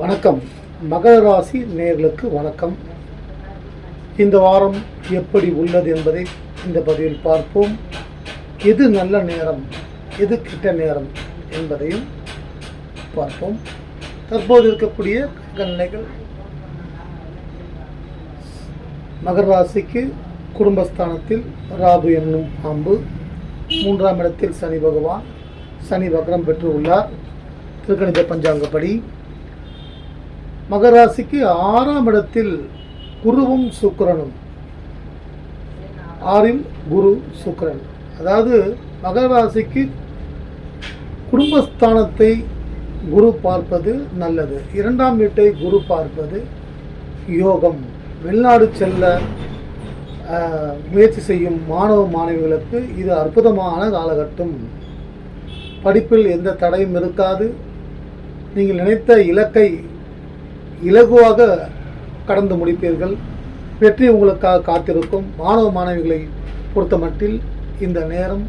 வணக்கம். மகர ராசி நேர்களுக்கு வணக்கம். இந்த வாரம் எப்படி உள்ளது என்பதை இந்த பதிவில் பார்ப்போம். எது நல்ல நேரம் எது கிட்ட நேரம் என்பதையும் பார்ப்போம். தற்போது இருக்கக்கூடிய நிலைகள். மகர ராசிக்கு குடும்பஸ்தானத்தில் ராகு என்னும் பாம்பு மூன்றாம் இடத்தில் சனி பகவான் சனி வக்ரம் பெற்று உள்ளார் திருக்கணித பஞ்சாங்கப்படி மகராசிக்கு ஆறாம் இடத்தில் குருவும் சுக்கரனும். ஆறில் குரு சுக்கரன். அதாவது மகராசிக்கு குடும்பஸ்தானத்தை குரு பார்ப்பது நல்லது. இரண்டாம் வீட்டை குரு பார்ப்பது யோகம். வெளிநாடு செல்ல முயற்சி செய்யும் மாணவ மாணவிகளுக்கு இது அற்புதமான காலகட்டம். படிப்பில் எந்த தடையும் இருக்காது. நீங்கள் நினைத்த இலக்கை இலகுவாக கடந்து முடிப்பீர்கள். வெற்றி உங்களுக்காக காத்திருக்கும். மாணவ மாணவிகளை பொறுத்த மட்டில் இந்த நேரம்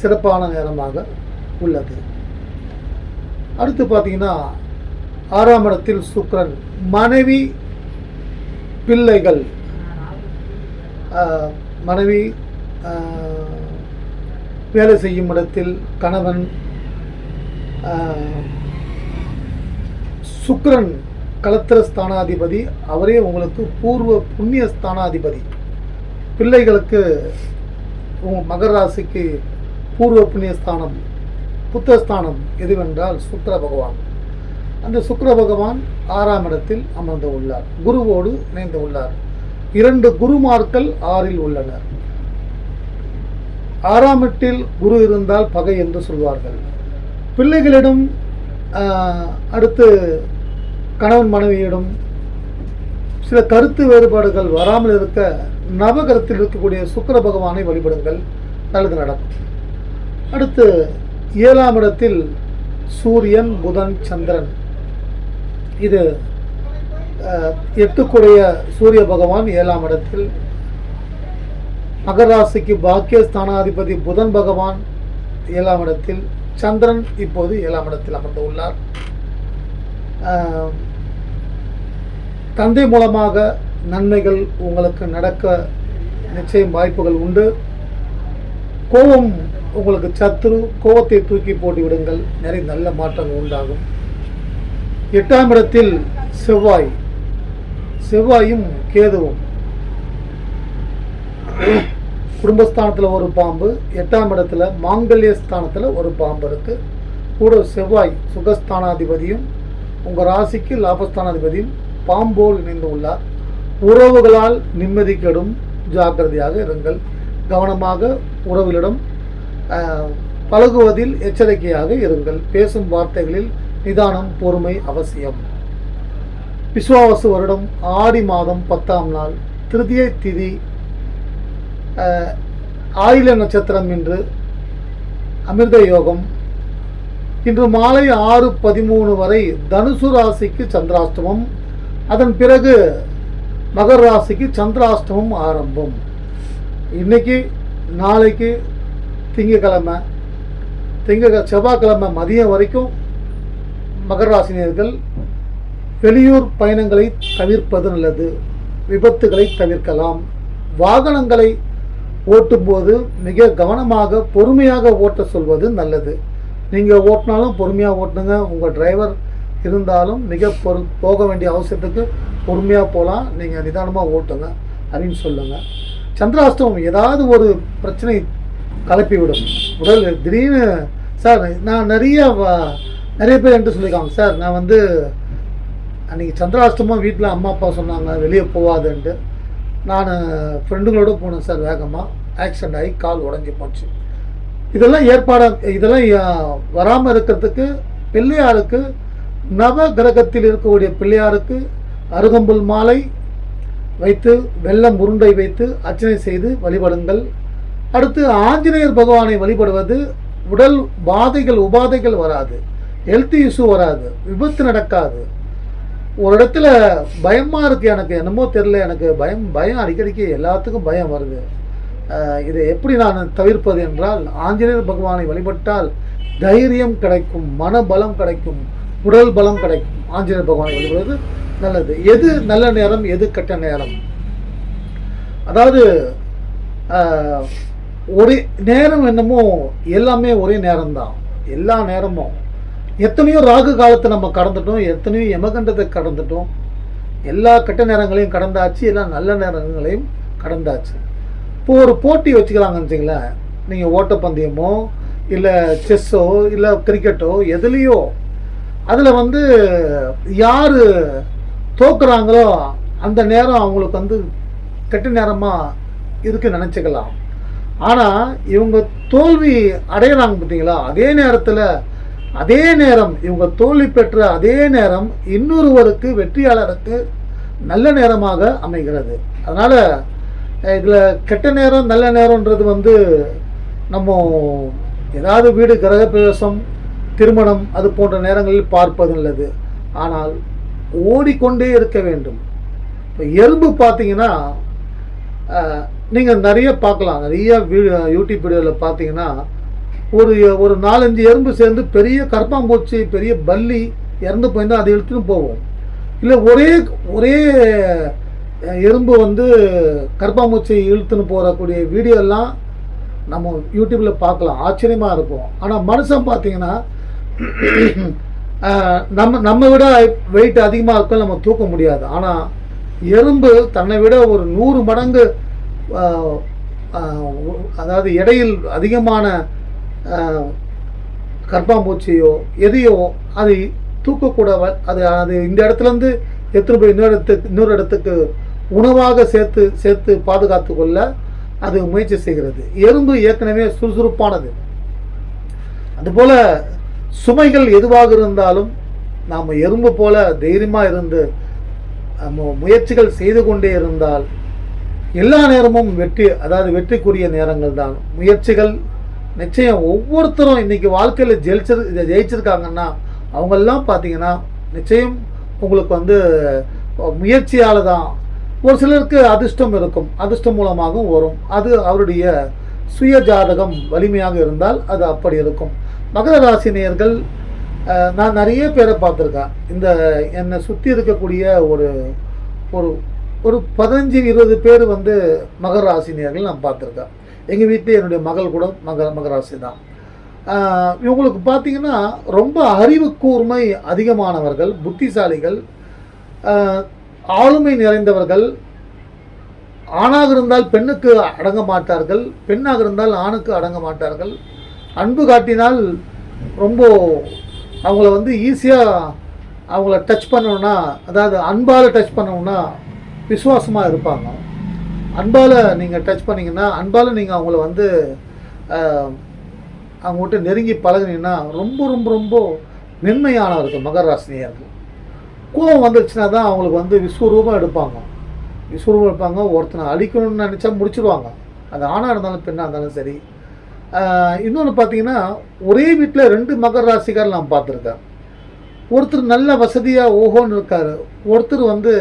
சிறப்பான நேரமாக உள்ளது. அடுத்து பார்த்தீங்கன்னா ஆறாம் இடத்தில் சுக்ரன் மனைவி பிள்ளைகள். மனைவி வேலை செய்யும் இடத்தில் கணவன் சுக்ரன் சுக்கிரன் களத்திர ஸ்தானாதிபதி அவரே உங்களுக்கு பூர்வ புண்ணிய ஸ்தானாதிபதி. பிள்ளைகளுக்கு உங்க மகர ராசிக்கு பூர்வ புண்ணிய ஸ்தானம் புத்தஸ்தானம் எதுவென்றால் சுக்கர பகவான். அந்த சுக்கர பகவான் ஆறாம் இடத்தில் அமர்ந்து உள்ளார். குருவோடு இணைந்து உள்ளார். இரண்டு குருமார்கள் ஆறில் உள்ளனர். ஆறாம் எட்டில் குரு இருந்தால் பகை என்று சொல்வார்கள். பிள்ளைகளிடம் அடுத்து கணவன் மனைவியிடம் சில கருத்து வேறுபாடுகள் வராமல் இருக்க நவகரத்தில் இருக்கக்கூடிய சுக்கிர பகவானை வழிபடுங்கள். நல்லது நடக்கும். அடுத்து ஏழாம் இடத்தில் சூரியன் புதன் சந்திரன். இது அஹ், எட்டுக்குடைய சூரிய பகவான் ஏழாம் இடத்தில். மகராசிக்கு பாக்கிய ஸ்தானாதிபதி புதன் பகவான் ஏழாம் இடத்தில். சந்திரன் இப்போது ஏழாம் இடத்தில் அமர்ந்து உள்ளார். தந்தை மூலமாக நன்மைகள் உங்களுக்கு நடக்க நிச்சயம் வாய்ப்புகள் உண்டு. கோபம் உங்களுக்கு சத்துரு கோபத்தை தூக்கி போட்டு விடுங்கள். நிறைய நல்ல மாற்றங்கள் உண்டாகும். எட்டாம் இடத்தில் செவ்வாய். செவ்வாயும் கேதுவும். குடும்பஸ்தானத்தில் ஒரு பாம்பு எட்டாம் இடத்துல மாங்கல்ய ஸ்தானத்தில் ஒரு பாம்பு இருக்குது கூட செவ்வாய் சுகஸ்தானாதிபதியும் உங்கள் ராசிக்கு லாபஸ்தானாதிபதி பாம்போல் இணைந்து உள்ளார். உறவுகளால் நிம்மதி கெடும். ஜாக்கிரதையாக இருங்கள். கவனமாக உறவுகளிடம் பழகுவதில் எச்சரிக்கையாக இருங்கள். பேசும் வார்த்தைகளில் நிதானம் பொறுமை அவசியம். விஸ்வாவசு வருடம் ஆடி மாதம் பத்தாம் நாள். திருதியை திதி ஆயில நட்சத்திரம் இன்று அமிர்த யோகம் இன்று மாலை ஆறு பதிமூணு வரை தனுசு ராசிக்கு சந்திராஷ்டமம். அதன் பிறகு மகர ராசிக்கு சந்திராஷ்டமம் ஆரம்பம். இன்னைக்கு நாளைக்கு திங்கக்கிழமை திங்க செவ்வாய்க்கிழமை மதியம் வரைக்கும் மகர ராசினியர்கள் வெளியூர் பயணங்களை தவிர்ப்பது நல்லது. விபத்துகளை தவிர்க்கலாம். வாகனங்களை ஓட்டும்போது மிக கவனமாக பொறுமையாக ஓட்ட சொல்வது நல்லது. நீங்கள் ஓட்டினாலும் பொறுமையாக ஓட்டுங்க. உங்கள் டிரைவர் இருந்தாலும் மிக பொறு போக வேண்டிய அவசியத்துக்கு பொறுமையாக போகலாம் நீங்கள் நிதானமாக ஓட்டுங்க அப்படின்னு சொல்லுங்கள் சந்திராஷ்டமம் ஏதாவது ஒரு பிரச்சனை கலப்பிவிடும் உடல் திடீர்னு சார் நான் நிறைய வ- நிறைய பேர் என்கிட்ட சொல்லியிருக்காங்க சார் நான் வந்து அன்றைக்கி சந்திராஷ்டமம் வீட்டில் அம்மா அப்பா சொன்னாங்க வெளியே போகாதுன்ட்டு நான் ஃப்ரெண்டுங்களோட போனேன் சார் வேகமாக ஆக்சிடென்ட் ஆகி கால் உடஞ்சி போச்சு. இதெல்லாம் ஏற்பாடு இதெல்லாம் வராமல் இருக்கிறதுக்கு பிள்ளையாருக்கு நவ கிரகத்தில் இருக்கக்கூடிய பிள்ளையாருக்கு அருகம்புல் மாலை வைத்து வெள்ளம் உருண்டை வைத்து அர்ச்சனை செய்து வழிபடுங்கள். அடுத்து ஆஞ்சநேயர் பகவானை வழிபடுவது உடல் பாதைகள் உபாதைகள் வராது. ஹெல்த் இஷ்யூ வராது. விபத்து நடக்காது. ஒரு இடத்துல பயமாக இருக்குது எனக்கு என்னமோ தெரில எனக்கு. பயம் பயம் அடிக்கடிக்கு எல்லாத்துக்கும் பயம் வருது. இதை எப்படி நான் தவிர்ப்பது என்றால் ஆஞ்சநேயர் பகவானை வழிபட்டால் தைரியம் கிடைக்கும் மனபலம் கிடைக்கும் உடல் பலம் கிடைக்கும். ஆஞ்சநேயர் பகவானை வழிபடுவது நல்லது. எது நல்ல நேரம் எது கெட்ட நேரம்? அதாவது ஒரே நேரம் என்னமோ எல்லாமே ஒரே நேரம்தான். எல்லா நேரமும். எத்தனையோ ராகு காலத்தை நம்ம கடந்துட்டோம் எத்தனையோ யமகண்டத்தை கடந்துட்டோம். எல்லா கெட்ட நேரங்களையும் கடந்தாச்சு எல்லா நல்ல நேரங்களையும் கடந்தாச்சு. இப்போ ஒரு போட்டி வச்சுக்கலாங்கன்னு வச்சுங்களேன் நீங்கள் ஓட்டப்பந்தயமோ இல்லை செஸ்ஸோ இல்லை கிரிக்கெட்டோ எதுலேயோ அதில் வந்து யார் தோக்குறாங்களோ அந்த நேரம் அவங்களுக்கு வந்து கெட்ட நேரமாக இருக்கு நினச்சிக்கலாம். ஆனால் இவங்க தோல்வி அடையிறாங்க பார்த்தீங்களா அதே நேரத்தில் அதே நேரம் இவங்க தோல்வி பெற்ற அதே நேரம் இன்னொருவருக்கு வெற்றியாளருக்கு நல்ல நேரமாக அமைகிறது. அதனால் இதில் கெட்ட நேரம் நல்ல நேரம்ன்றது வந்து நம்ம ஏதாவது வீடு கிரகப்பிரவேசம் திருமணம் அது போன்ற நேரங்களில் பார்ப்பது நல்லது. ஆனால் ஓடிக்கொண்டே இருக்க வேண்டும். இப்போ எறும்பு பார்த்தீங்கன்னா நீங்கள் நிறைய பார்க்கலாம். நிறைய வீடியோ யூடியூப் வீடியோவில் பார்த்தீங்கன்னா ஒரு ஒரு நாலஞ்சு எறும்பு சேர்ந்து பெரிய கரப்பாம்பூச்சி பெரிய பல்லி இறந்து போயிருந்தால் அதை எடுத்துன்னு போவோம். இல்லை ஒரே ஒரே எறும்பு வந்து கர்ப்பாமூச்சி இழுத்துன்னு போகக்கூடிய வீடியோலாம் நம்ம யூடியூப்பில் பார்க்கலாம். ஆச்சரியமாக இருக்கும். ஆனால் மனுஷன் பார்த்தீங்கன்னா நம்ம நம்ம விட வெயிட் அதிகமாக இருக்கும் நம்ம தூக்க முடியாது. ஆனால் எறும்பு தன்னை விட ஒரு நூறு மடங்கு அதாவது எடையில் அதிகமான கர்ப்பாம்பூச்சியோ எதையோ அதை தூக்கக்கூட அது அது இந்த இடத்துலேருந்து எத்தனை போய் இன்னொரு இடத்துக்கு இன்னொரு இடத்துக்கு உணவாக சேர்த்து சேர்த்து பாதுகாத்து கொள்ள அது முயற்சி செய்கிறது. எறும்பு ஏற்கனவே சுறுசுறுப்பானது. அதுபோல் சுமைகள் எதுவாக இருந்தாலும் நாம் எறும்பு போல தைரியமாக இருந்து நம்ம முயற்சிகள் செய்து கொண்டே இருந்தால் எல்லா நேரமும் வெற்றி அதாவது வெற்றிக்குரிய நேரங்கள் தான். முயற்சிகள் நிச்சயம் ஒவ்வொருத்தரும் இன்னைக்கு வாழ்க்கையில் ஜெயிச்சிரு இதை ஜெயிச்சிருக்காங்கன்னா அவங்கெல்லாம் பார்த்தீங்கன்னா நிச்சயம் உங்களுக்கு வந்து முயற்சியால் தான் ஒரு சிலருக்கு அதிர்ஷ்டம் இருக்கும். அதிர்ஷ்டம் மூலமாகவும் வரும். அது அவருடைய சுய ஜாதகம் வலிமையாக இருந்தால் அது அப்படி இருக்கும். மகர ராசி நான் நிறைய பேரை பார்த்துருக்கேன். இந்த என்னை சுற்றி இருக்கக்கூடிய ஒரு ஒரு ஒரு பதினஞ்சு இருபது பேர் வந்து மகர ராசினியர்கள் நான் பார்த்துருக்கேன். எங்கள் வீட்டில் என்னுடைய மகள் கூட மக மகராசி தான். இவங்களுக்கு பார்த்தீங்கன்னா ரொம்ப அறிவு கூர்மை அதிகமானவர்கள் புத்திசாலிகள். ஆளுமை நிறைந்தவர்கள் ஆணாக இருந்தால் பெண்ணுக்கு அடங்க மாட்டார்கள் பெண்ணாக இருந்தால் ஆணுக்கு அடங்க மாட்டார்கள். அன்பு காட்டினால் ரொம்ப அவங்கள வந்து ஈஸியாக அவங்கள டச் பண்ணணும்னா அதாவது அன்பால் டச் பண்ணணும்னா விசுவாசமாக இருப்பாங்க. அன்பால் நீங்கள் டச் பண்ணிங்கன்னா அன்பால் நீங்கள் அவங்கள வந்து அவங்ககிட்ட நெருங்கி பழகுனீங்கன்னா ரொம்ப ரொம்ப ரொம்ப மென்மையானவர்கள் மகராசினியர்கள் கோவம் வந்துருச்சுன்னா தான் அவங்களுக்கு வந்து விஸ்வரூபம் எடுப்பாங்க. விஸ்வரூபம் எடுப்பாங்க ஒருத்தனை அழிக்கணும்னு நினச்சா முடிச்சிருவாங்க. அது ஆணாக இருந்தாலும் பெண்ணாக இருந்தாலும் சரி. இன்னொன்று பார்த்தீங்கன்னா ஒரே வீட்டில் ரெண்டு மகர ராசிக்கார் நான் பார்த்துருக்கேன். ஒருத்தர் நல்ல வசதியாக ஓஹோன்னு இருக்கார். ஒருத்தர் வந்து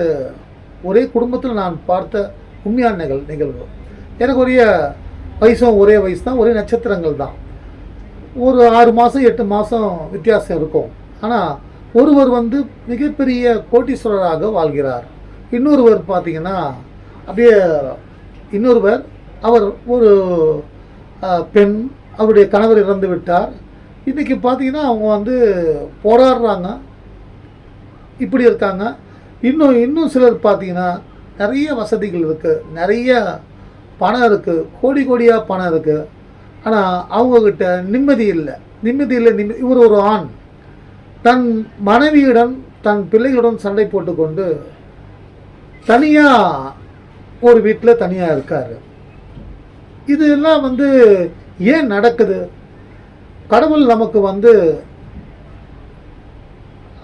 ஒரே குடும்பத்தில் நான் பார்த்த உண்மையான நிகழ் நிகழ்வு. எனக்கு ஒரே வயசும் ஒரே வயசு தான் ஒரே நட்சத்திரங்கள் தான். ஒரு ஆறு மாதம் எட்டு மாதம் வித்தியாசம் இருக்கும். ஆனால் ஒருவர் வந்து மிகப்பெரிய கோட்டீஸ்வரராக வாழ்கிறார். இன்னொருவர் பார்த்தீங்கன்னா அப்படியே இன்னொருவர் அவர் ஒரு பெண் அவருடைய கணவர் இறந்து விட்டார். இன்றைக்கி பார்த்தீங்கன்னா அவங்க வந்து போராடுறாங்க. இப்படி இருக்காங்க. இன்னும் இன்னும் சிலர் பார்த்தீங்கன்னா நிறைய வசதிகள் இருக்குது நிறைய பணம் இருக்குது கோடி கோடியாக பணம் இருக்குது ஆனால் அவங்கக்கிட்ட நிம்மதி இல்லை. நிம்மதி இல்லை. நிம்மதி இவர் ஒரு ஆண். தன் மனைவியுடன் தன் பிள்ளைகளுடன் சண்டை போட்டுக்கொண்டு தனியாக ஒரு வீட்டில் தனியாக இருக்கார். இதெல்லாம் வந்து ஏன் நடக்குது? கடவுள் நமக்கு வந்து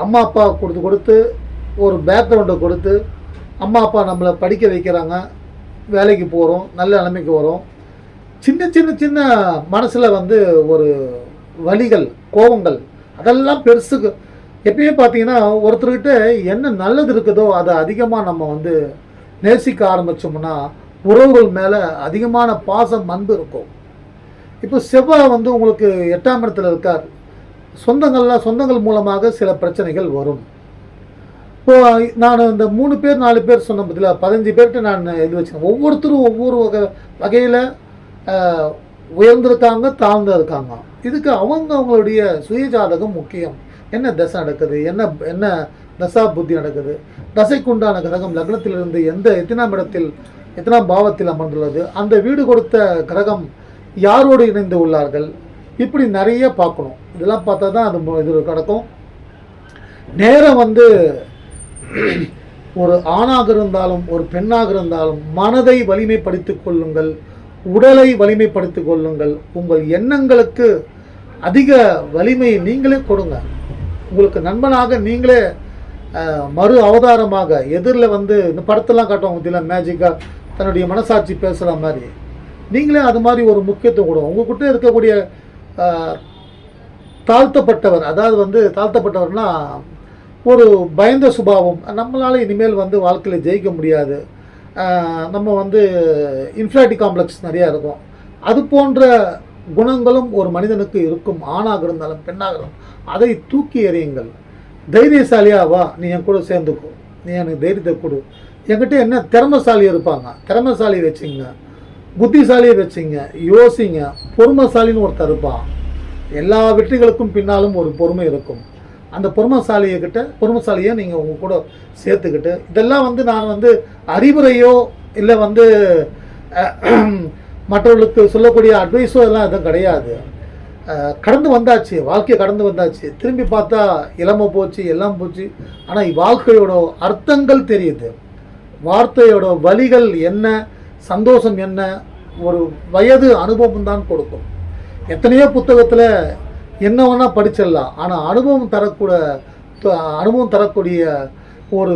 அம்மா அப்பா கொடுத்து கொடுத்து ஒரு பேக்ரவுண்டை கொடுத்து அம்மா அப்பா நம்மளை படிக்க வைக்கிறாங்க வேலைக்கு போகிறோம் நல்ல நிலைமைக்கு வரோம். சின்ன சின்ன சின்ன மனசில் வந்து ஒரு வலிகள் கோபங்கள் அதெல்லாம் பெருசுக்கு எப்பயுமே பார்த்தீங்கன்னா ஒருத்தர்கிட்ட என்ன நல்லது இருக்குதோ அதை அதிகமாக நம்ம வந்து நேசிக்க ஆரம்பித்தோம்னா உறவுகள் மேலே அதிகமான பாசம் அன்பு இருக்கும். இப்போ செவ்வாய் வந்து உங்களுக்கு எட்டாம் இடத்துல இருக்கார். சொந்தங்கள்லாம் சொந்தங்கள் மூலமாக சில பிரச்சனைகள் வரும். இப்போ நான் இந்த மூணு பேர் நாலு பேர் சொன்ன பதிலாக பதினஞ்சு பேர்கிட்ட நான் இது வச்சேன் ஒவ்வொருத்தரும் ஒவ்வொரு வகை வகையில் உயர்ந்திருக்காங்க தாழ்ந்து இருக்காங்க. இதுக்கு அவங்க அவங்களுடைய சுயஜாதகம் முக்கியம். என்ன தசை நடக்குது? என்ன என்ன தசா புத்தி நடக்குது? தசைக்குண்டான கிரகம் லக்னத்திலிருந்து எந்த எத்தனாம் இடத்தில் எத்தனாம் பாவத்தில் அமர்ந்துள்ளது? அந்த வீடு கொடுத்த கிரகம் யாரோடு இணைந்து உள்ளார்கள்? இப்படி நிறைய பார்க்கணும். இதெல்லாம் பார்த்தா தான் அது இது கிடக்கும். நேரம் வந்து ஒரு ஆணாக இருந்தாலும் ஒரு பெண்ணாக இருந்தாலும் மனதை வலிமைப்படுத்திக் கொள்ளுங்கள். உடலை வலிமைப்படுத்திக் கொள்ளுங்கள். உங்கள் எண்ணங்களுக்கு அதிக வலிமையை நீங்களே கொடுங்க. உங்களுக்கு நண்பனாக நீங்களே மறு அவதாரமாக எதிரில் வந்து இந்த படத்தெல்லாம் காட்டுவாங்க இதில் மேஜிக்காக தன்னுடைய மனசாட்சி பேசுகிற மாதிரி. நீங்களே அது மாதிரி ஒரு முக்கியத்துவம் கொடுங்க. உங்ககிட்ட இருக்கக்கூடிய தாழ்த்தப்பட்டவர் அதாவது வந்து தாழ்த்தப்பட்டவர்னா ஒரு பயந்த சுபாவம். நம்மளால் இனிமேல் வந்து வாழ்க்கையில் ஜெயிக்க முடியாது. நம்ம வந்து இன்ஃபிளாட்டி காம்ப்ளெக்ஸ் நிறையா இருக்கும். அது போன்ற குணங்களும் ஒரு மனிதனுக்கு இருக்கும். ஆணாக இருந்தாலும் பெண்ணாக இருந்தாலும். அதை தூக்கி எறியுங்கள். தைரியசாலியா வா. நீ என் கூட சேர்ந்துக்கோ. நீ எனக்கு தைரியத்தை கொடு. என்கிட்ட என்ன திறமசாலி இருப்பாங்க? திறமசாலி வச்சுங்க. புத்திசாலியை வச்சுங்க. யோசிங்க. பொறுமைசாலின்னு ஒருத்தர் இருப்பான். எல்லா வெற்றிகளுக்கும் பின்னாலும் ஒரு பொறுமை இருக்கும். அந்த பொறுமைசாலியை கிட்ட பொறுமைசாலியை நீங்கள் உங்கள் கூட சேர்த்துக்கிட்டு இதெல்லாம் வந்து நான் வந்து அறிவுரையோ இல்லை வந்து மற்றவர்களுக்கு சொல்லக்கூடிய அட்வைஸோ எல்லாம் எதுவும் கிடையாது. கடந்து வந்தாச்சு வாழ்க்கையை கடந்து வந்தாச்சு. திரும்பி பார்த்தா இளமை போச்சு எல்லாம் போச்சு. ஆனால் வாழ்க்கையோட அர்த்தங்கள் தெரியுது. வார்த்தையோட வழிகள் என்ன சந்தோஷம் என்ன ஒரு வயது அனுபவம் தான் கொடுக்கும். எத்தனையோ புத்தகத்தில் என்ன வேணால் படிச்சிடலாம். ஆனால் அனுபவம் தரக்கூட அனுபவம் தரக்கூடிய ஒரு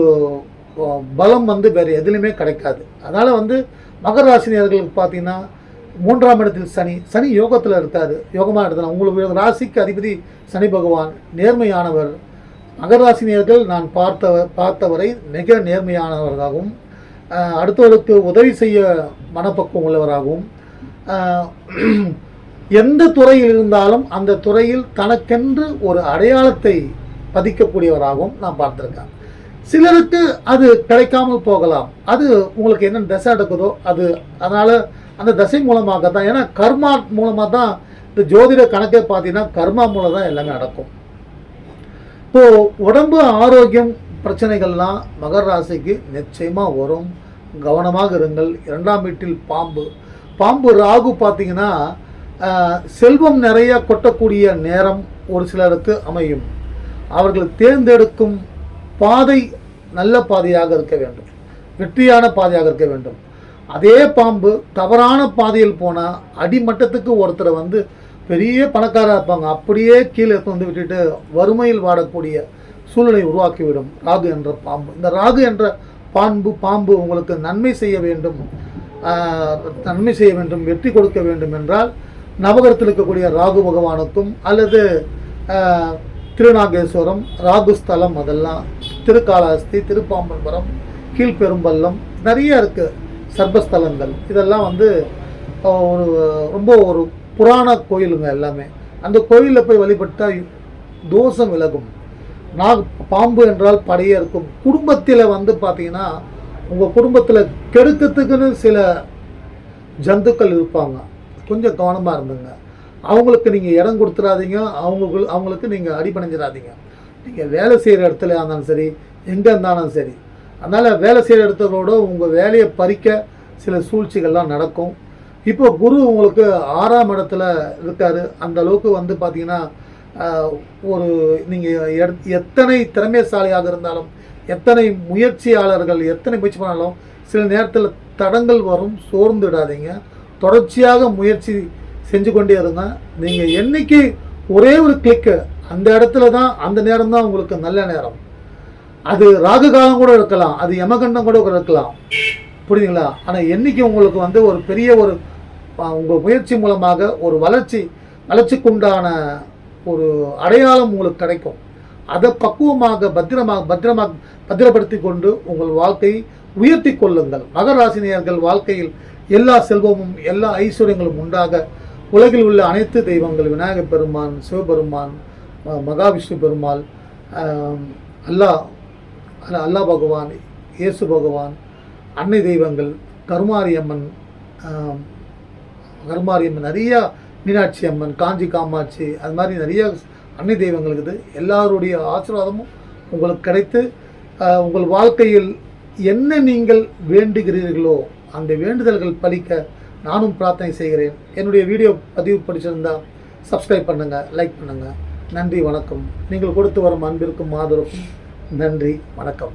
பலம் வந்து வேறு எதுலேயுமே கிடைக்காது. அதனால் வந்து மகர ராசினியர்களுக்கு பார்த்தீங்கன்னா மூன்றாம் இடத்தில் சனி. சனி யோகத்தில் இருக்கார். யோகமாக இடத்துல உங்களுக்கு ராசிக்கு அதிபதி சனி பகவான் நேர்மையானவர். மகராசினியர்கள் நான் பார்த்த பார்த்தவரை மிக நேர்மையானவராகவும் அடுத்தவர்களுக்கு உதவி செய்ய மனப்பக்குவம் உள்ளவராகவும் எந்த துறையில் இருந்தாலும் அந்த துறையில் தனக்கென்று ஒரு அடையாளத்தை பதிக்கக்கூடியவராகவும் நான் பார்த்துருக்கேன் சிலருக்கு அது கிடைக்காமல் போகலாம். அது உங்களுக்கு என்ன தசை எடுக்குதோ அது அதனால் அந்த தசை மூலமாக தான் ஏன்னா கர்மா மூலமாக தான் இந்த ஜோதிட கணக்கே பார்த்தீங்கன்னா கர்மா மூலம் தான் எல்லாமே நடக்கும். இப்போ உடம்பு ஆரோக்கியம் பிரச்சனைகள்லாம் மகர ராசிக்கு நிச்சயமாக வரும். கவனமாக இருங்கள். இரண்டாம் வீட்டில் பாம்பு. பாம்பு ராகு பார்த்தீங்கன்னா செல்வம் நிறைய கொட்டக்கூடிய நேரம் ஒரு சிலருக்கு அமையும். அவர்கள் தேர்ந்தெடுக்கும் பாதை நல்ல பாதையாக இருக்க வேண்டும். வெற்றியான பாதையாக இருக்க வேண்டும். அதே பாம்பு தவறான பாதையில் போனால் அடிமட்டத்துக்கு ஒருத்தரை வந்து பெரிய பணக்காராக இருப்பாங்க. அப்படியே கீழே வந்து விட்டுட்டு வறுமையில் வாடக்கூடிய சூழ்நிலை உருவாக்கிவிடும் ராகு என்ற பாம்பு. இந்த ராகு என்ற பாம்பு பாம்பு உங்களுக்கு நன்மை செய்ய வேண்டும். நன்மை செய்ய வேண்டும் வெற்றி கொடுக்க வேண்டும் என்றால் நவகரத்தில் இருக்கக்கூடிய ராகு பகவானுக்கும் அல்லது திருநாகேஸ்வரம் ராகுஸ்தலம் அதெல்லாம் திருக்காளஹஸ்தி திருப்பாம்பரம் கீழ்பெரும்பள்ளம் நிறைய இருக்குது சர்பஸ்தலங்கள் இதெல்லாம் வந்து ஒரு ரொம்ப ஒரு புராண கோயிலுங்க எல்லாமே. அந்த கோயிலில் போய் வழிபட்டால் தோஷம் விலகும். நாக் பாம்பு என்றால் படையே இருக்கும். குடும்பத்தில் வந்து பார்த்தீங்கன்னா உங்கள் குடும்பத்தில் கெடுக்கிறதுக்குன்னு சில ஜந்துக்கள் இருப்பாங்க. கொஞ்சம் கவனமாக இருந்துங்க. அவங்களுக்கு நீங்கள் இடம் கொடுத்துடாதீங்க அவங்க அவங்களுக்கு நீங்கள் அடிபணிஞ்சிடாதீங்க நீங்கள் வேலை செய்கிற இடத்துல இருந்தாலும் சரி எங்கே இருந்தாலும் சரி. அதனால் வேலை செய்கிற இடத்தோட உங்கள் வேலையை பறிக்க சில சூழ்ச்சிகள்லாம் நடக்கும். இப்போ குரு உங்களுக்கு ஆறாம் இடத்துல இருக்கார். அந்த அளவுக்கு வந்து பார்த்தீங்கன்னா ஒரு நீங்கள் எத்தனை திறமைசாலியாக இருந்தாலும் எத்தனை முயற்சியாளர்கள் எத்தனை முயற்சி பண்ணாலும் சில நேரத்தில் தடங்கள் வரும் சோர்ந்துடாதீங்க தொடர்ச்சியாக முயற்சி செஞ்சு கொண்டே இருந்தேன் நீங்கள் என்னைக்கு ஒரே ஒரு கிளிக்கு அந்த இடத்துல தான் அந்த நேரம் தான் உங்களுக்கு நல்ல நேரம். அது ராகு காலம் கூட இருக்கலாம் அது யமகண்டம் கூட இருக்கலாம். புரியுதுங்களா? ஆனால் என்னைக்கு உங்களுக்கு வந்து ஒரு பெரிய ஒரு உங்கள் முயற்சி மூலமாக ஒரு வளர்ச்சி வளர்ச்சிக்குண்டான ஒரு அடையாளம் உங்களுக்கு கிடைக்கும். அதை பக்குவமாக பத்திரமாக பத்திரமாக பத்திரப்படுத்தி கொண்டு உங்கள் வாழ்க்கையை உயர்த்தி கொள்ளுங்கள். மகராசினியர்கள் வாழ்க்கையில் எல்லா செல்வமும் எல்லா ஐஸ்வர்யங்களும் உண்டாக உலகில் உள்ள அனைத்து தெய்வங்கள் விநாயகர் பெருமான் சிவபெருமான் மகாவிஷ்ணு பெருமாள் அல்லாஹ் அல்லா அல்லாஹ் பகவான் இயேசு பகவான் அன்னை தெய்வங்கள் கருமாரி அம்மன் கருமாரி அம்மன் நிறையா மீனாட்சி அம்மன் காஞ்சி காமாட்சி அது மாதிரி நிறைய அன்னை தெய்வங்கள் இருக்குது. எல்லாருடைய ஆசீர்வாதமும் உங்களுக்கு கிடைத்து உங்கள் வாழ்க்கையில் என்ன நீங்கள் வேண்டுகிறீர்களோ அந்த வேண்டுதல்கள் பலிக்க நானும் பிரார்த்தனை செய்கிறேன். என்னுடைய வீடியோ பதிவு பிடிச்சிருந்தால் சப்ஸ்கிரைப் பண்ணுங்கள் லைக் பண்ணுங்கள் நன்றி வணக்கம். நீங்கள் கொடுத்து வரும் அன்பிற்கும் ஆதரவுக்கும் நன்றி வணக்கம்.